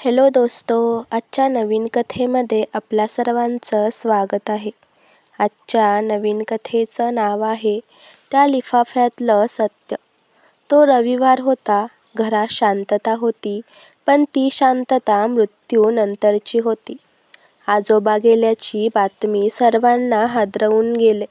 Hello दोस्तो आजच्या नवीन कथेमध्ये आपल्या सर्वांचं स्वागत आहे. आजच्या नवीन कथेचं नाव आहे त्या लिफाफ्यातलं सत्य. तो रविवार होता घरात शांतता होती पण ती शांतता मृत्यूनंतरची होती. आजोबा गेल्याची बातमी सर्वांना हादरवून गेले.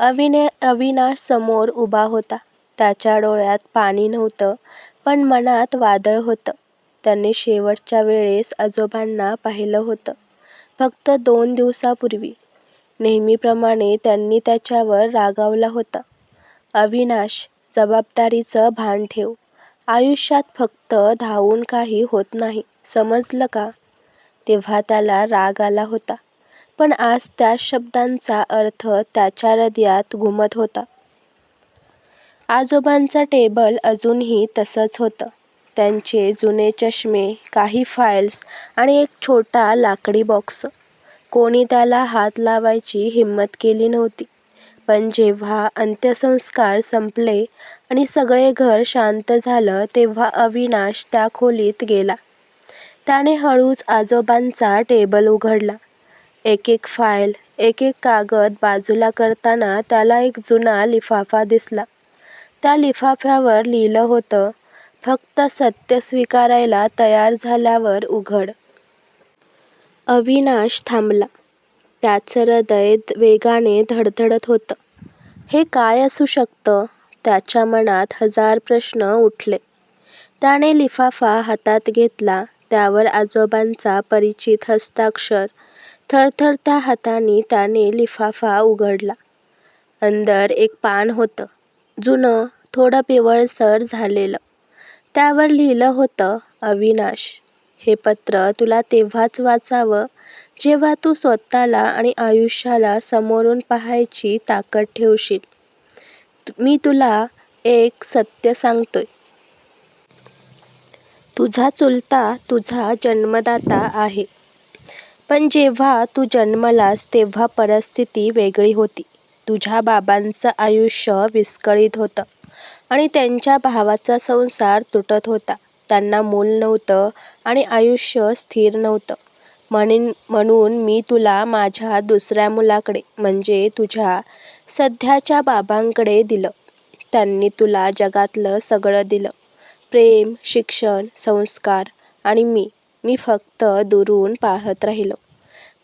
अविने अविनाश समोर उभा होता. त्याच्या डोळ्यात पाणी नव्हतं पण मनात वादळ होतं. त्याने शेवटच्या वेळेस आजोबांना पाहिलं होतं. फक्त दोन दिवसापूर्वी. नेहमीप्रमाणे त्यांनी त्याच्यावर रागावला होता. अविनाश जबाबदारीचं भान ठेव. आयुष्यात फक्त धावून काही होत नाही. समजलं का? तेव्हा त्याला राग आला होता. पण आज त्या शब्दांचा अर्थ त्याच्या हृदयात घुमत होता. आजोबांचं टेबल अजूनही तसंच होतं. त्यांचे जुने चष्मे काही फाईल्स आणि एक छोटा लाकडी बॉक्स कोणी त्याला हात लावायची हिंमत केली नव्हती. पण जेव्हा अंत्यसंस्कार संपले आणि सगळे घर शांत झालं तेव्हा अविनाश त्या खोलीत गेला. त्याने हळूच आजोबांचा टेबल उघडला. एक एक फाईल एक एक कागद बाजूला करताना त्याला एक जुना लिफाफा दिसला. त्या लिफाफ्यावर लिहिलं होतं फक्त सत्य स्वीकारायला तयार झाल्यावर उघड. अविनाश थांबला. त्याचं हृदय वेगाने धडधडत होतं. हे काय असू शकतं? त्याच्या मनात हजार प्रश्न उठले. त्याने लिफाफा हातात घेतला. त्यावर आजोबांचा परिचित हस्ताक्षर. थरथरत्या हाताने त्याने लिफाफा उघडला. अंदर एक पान होतं. जुनं थोडं पिवळसर झालेलं. त्यावर लिहिलं होतं अविनाश. हे पत्र तुला तेव्हाच वाचावं जेव्हा तू स्वतःला आणि आयुष्याला समोरून पाहायची ताकद ठेवशील. मी तुला एक सत्य सांगतोय. तुझा चुलता तुझा जन्मदाता आहे. पण जेव्हा तू जन्मलास तेव्हा परिस्थिती वेगळी होती. तुझ्या बाबांचं आयुष्य विस्कळीत होतं. आणि त्यांच्या भावाचा संसार तुटत होता. त्यांना मूल नव्हतं आणि आयुष्य स्थिर नव्हतं. म्हणून म्हणून मी तुला माझ्या दुसऱ्या मुलाकडे म्हणजे तुझ्या सध्याच्या बाबांकडे दिलं. त्यांनी तुला जगातलं सगळं दिलं. प्रेम शिक्षण संस्कार आणि मी मी फक्त दुरून पाहत राहिलो.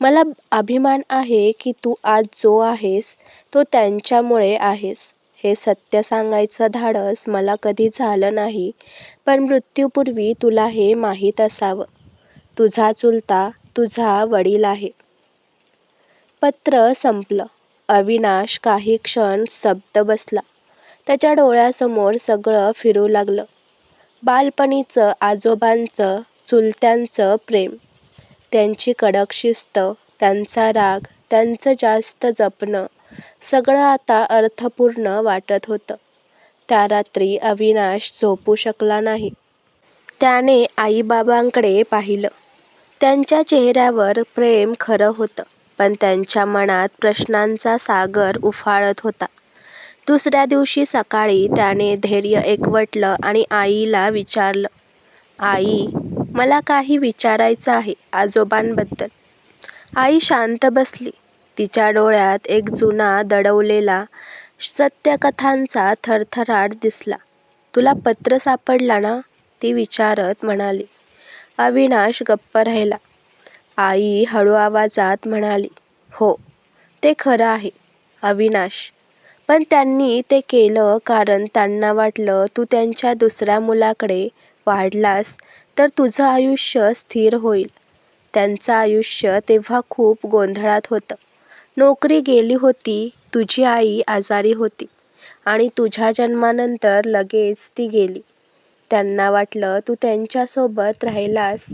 मला अभिमान आहे की तू आज जो आहेस तो त्यांच्यामुळे आहेस. हे सत्य सांगायचं धाडस मला कधी झालं नाही पण मृत्यूपूर्वी तुला हे माहीत असावं. तुझा चुलता तुझा वडील आहे. पत्र संपलं. अविनाश काही क्षण स्तब्ध बसला. त्याच्या डोळ्यासमोर सगळं फिरू लागलं. बालपणीचं आजोबांचं चुलत्यांचं प्रेम. त्यांची कडक शिस्त त्यांचा राग त्यांचं जास्त जपणं सगळं आता अर्थपूर्ण वाटत होतं. त्या रात्री अविनाश झोपू शकला नाही. त्याने आईबाबांकडे पाहिलं. त्यांच्या चेहऱ्यावर प्रेम खरं होतं पण त्यांच्या मनात प्रश्नांचा सागर उफाळत होता. दुसऱ्या दिवशी सकाळी त्याने धैर्य एकवटलं आणि आईला विचारलं आई मला काही विचारायचं आहे आजोबांबद्दल. आई शांत बसली. तिच्या डोळ्यात एक जुना दडवलेला सत्यकथांचा थरथराट दिसला. तुला पत्र सापडला ना? ती विचारत म्हणाली. अविनाश गप्प राहिला. आई हळू आवाजात म्हणाली हो ते खरं आहे अविनाश. पण त्यांनी ते केलं कारण त्यांना वाटलं तू त्यांच्या दुसऱ्या मुलाकडे वाढलास तर तुझं आयुष्य स्थिर होईल. त्यांचं आयुष्य तेव्हा खूप गोंधळात होतं. नोकरी गेली होती तुझी आई आजारी होती आणि तुझ्या जन्मानंतर लगेच ती गेली. त्यांना वाटलं तू त्यांच्यासोबत राहिलास.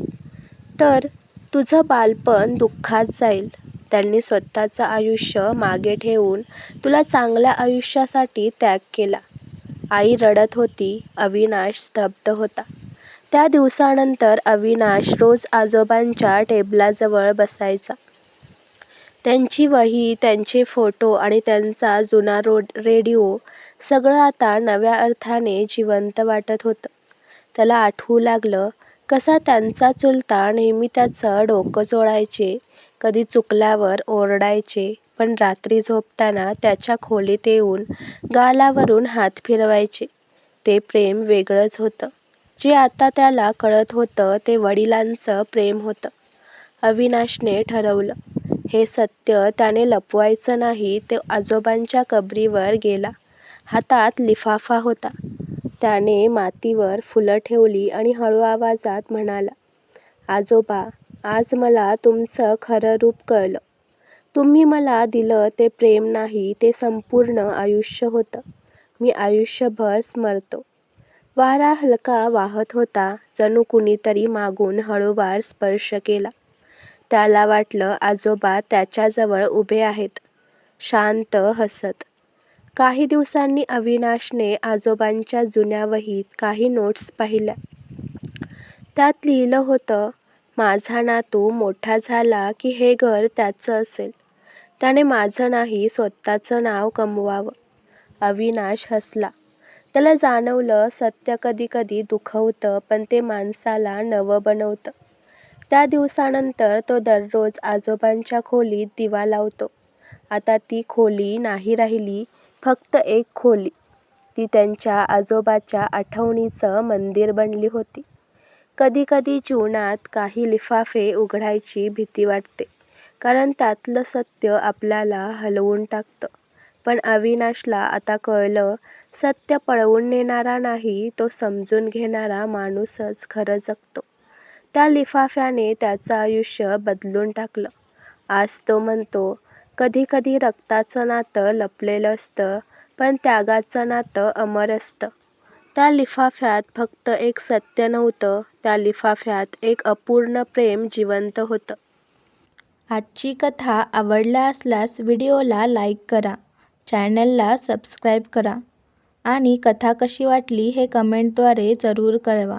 तर तुझं बालपण दुःखात जाईल. त्यांनी स्वतःचं आयुष्य मागे ठेवून तुला चांगल्या आयुष्यासाठी त्याग केला. आई रडत होती अविनाश स्तब्ध होता. त्या दिवसानंतर अविनाश रोज आजोबांच्या टेबलाजवळ बसायचा. त्यांची वही त्यांचे फोटो आणि त्यांचा जुना रोड रेडिओ सगळं आता नव्या अर्थाने जिवंत वाटत होतं त्याला आठवू लागलं कसा त्यांचा चुलता नेहमी त्याचं डोकं चोळायचे, कधी चुकल्यावर ओरडायचे पण रात्री झोपताना त्याच्या खोलीत येऊन गालावरून हात फिरवायचे. ते प्रेम वेगळंच होतं. जे आता त्याला कळत होतं ते वडिलांचं प्रेम होतं. अविनाशने ठरवलं, हे सत्य त्याने लपवायचं नाही. तो आजोबांच्या कबरीवर गेला. हातात लिफाफा होता. त्याने मातीवर फुलं ठेवली आणि हळू आवाजात म्हणाला, आजोबा, आज मला तुमचं खरं रूप कळलं. तुम्ही मला दिलं ते प्रेम नाही, ते संपूर्ण आयुष्य होतं. मी आयुष्यभर स्मरतो. वारा हलका वाहत होता. जणू कुणीतरी मागून हळूवार स्पर्श केला. त्याला वाटलं आजोबा त्याच्याजवळ उभे आहेत, शांत हसत. काही दिवसांनी अविनाशने आजोबांच्या जुन्या वहीत काही नोट्स पाहिल्या. त्यात लिहिलं होतं, माझा नातू मोठा झाला की हे घर त्याचं असेल. त्याने माझं नाही, स्वतःचं नाव कमवावं. अविनाश हसला. त्याला जाणवलं सत्य कधी कधी दुखवतं पण ते माणसाला नवं बनवतं. त्या दिवसानंतर तो दररोज आजोबांच्या खोलीत दिवा लावतो. आता ती खोली नाही राहिली फक्त एक खोली. ती त्यांच्या आजोबाच्या आठवणीचं मंदिर बनली होती. कधीकधी जीवनात काही लिफाफे उघडायची भीती वाटते, कारण त्यातलं सत्य आपल्याला हलवून टाकतं. पण अविनाशला आता कळलं, सत्य पळवून नेणारा नाही, तो समजून घेणारा माणूसच खरं जगतो. त्या लिफाफ्याने त्याचं आयुष्य बदलून टाकलं. आज तो म्हणतो, कधी कधी रक्ताचं नातं लपलेलं असतं, पण त्यागाचं नातं अमर असतं. त्या लिफाफ्यात फक्त एक सत्य नव्हतं, त्या लिफाफ्यात एक अपूर्ण प्रेम जिवंत होतं. आजची कथा आवडला असल्यास व्हिडिओला लाईक करा, चॅनलला सबस्क्राईब करा आणि कथा कशी वाटली हे कमेंटद्वारे जरूर कळवा.